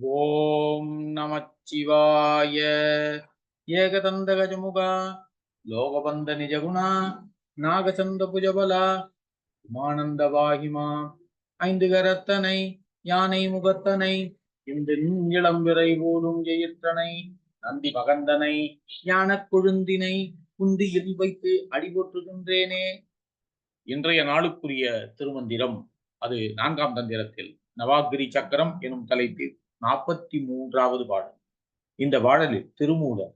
ஓம் நமச்சிவாய. ஏகதந்த கஜமுகா லோகபந்த நிஜகுணா. நாகசந்த புஜபலா உமானந்த வாகிமா ஐந்து கரத்தனை யானை முகத்தனை இந்து இளம்பிறை போலும் ஜெயிற்றனை நந்தி மகந்தனை யானக் கொழுந்தினை குந்தியில் வைத்து அடிபோற்றுகின்றேனே. இன்றைய நாளுக்குரிய திருமந்திரம் அது நான்காம் தந்திரத்தில் நவாகிரி சக்கரம் எனும் தலைப்பில் நாற்பத்தி மூன்றாவது பாடல். இந்த பாடலில் திருமூலர்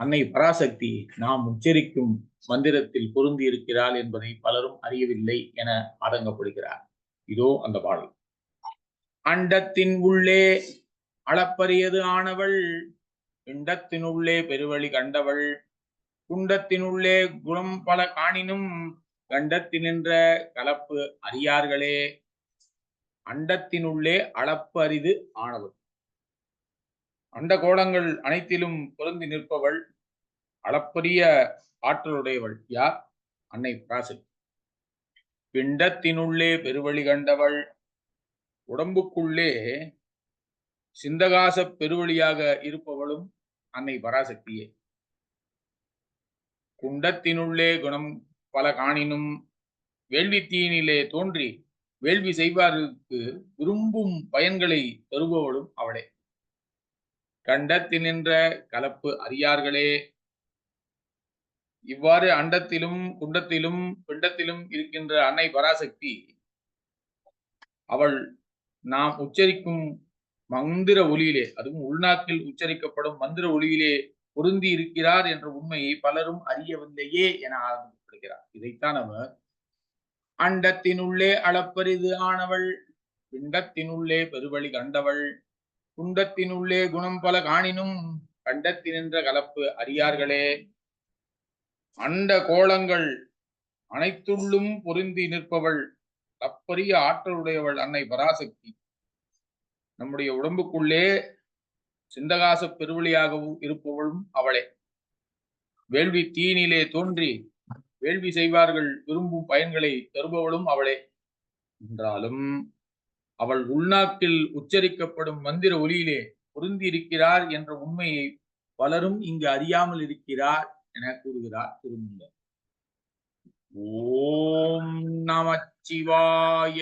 அன்னை பராசக்தி நாம் உச்சரிக்கும் மந்திரத்தில் பொருந்தி இருக்கிறாள் என்பதை பலரும் அறியவில்லை என அடங்கப்படுகிறார். இதோ அந்த பாடல். அண்டத்தின் உள்ளே அளப்பரியது ஆனவள் பிண்டத்தினுள்ளே பெருவழி கண்டவள் குண்டத்தினுள்ளே குணம் பல காணினும் கண்டத்தினின்ற கலப்பு அறியார்களே அண்டத்தினுள்ளே அளப்பரிது ஆனவள் அண்ட கோலங்கள் அனைத்திலும் பொருந்தி நிற்பவள் அளப்பரிய ஆற்றலுடையவள். யார்? அன்னை பராசக்தி பிண்டத்தினுள்ளே பெருவழி கண்டவள் உடம்புக்குள்ளே சிந்தகாச பெருவழியாக இருப்பவளும் அன்னை பராசக்தியே. குண்டத்தினுள்ளே குணம் பல காணினும் வேள்வித்தீனிலே தோன்றி வேள்வி செய்வாருக்கு விரும்பும் பயன்களை தருபவளும் அவளே. கண்டத்தினின்ற கலப்பு அறியார்களே. இவ்வாறு அண்டத்திலும் குண்டத்திலும் பிண்டத்திலும் இருக்கின்ற அன்னை பராசக்தி அவள் நாம் உச்சரிக்கும் மந்திர ஒளியிலே அதுவும் உள்நாட்டில் உச்சரிக்கப்படும் மந்திர ஒளியிலே பொருந்தி இருக்கிறார் என்ற உண்மையை பலரும் அறியவில்லையே என ஆரம்பிக்கப்படுகிறார் இதைத்தான் அவர் அண்டத்தினுள்ளே அளப்பரிது ஆனவள் பிண்டத்தினுள்ளே பெருவழி கண்டவள். குண்டத்தினுள்ளே குணம் பல காணினும் கண்டத்தினின்ற கலப்பு அறியார்களே. அண்ட கோலங்கள் அனைத்துள்ளும் பொருந்தி நிற்பவள் அப்பரிய ஆற்றலுடையவள் அன்னை பராசக்தி. நம்முடைய உடம்புக்குள்ளே சிந்தகாச பெருவழியாகவும் இருப்பவளும் அவளே. வேள்வி தீனிலே தோன்றி வேள்வி செய்வார்கள் விரும்பும் பயன்களை தருபவளும் அவளே. என்றாலும் அவள் உள்நாக்கில் உச்சரிக்கப்படும் மந்திர ஒலியிலே பொருந்தி இருக்கிறார் என்ற உண்மையை பலரும் இங்கு அறியாமல் இருக்கிறார் என கூறுகிறார் திருமூலர். ஓம் நமச்சிவாய.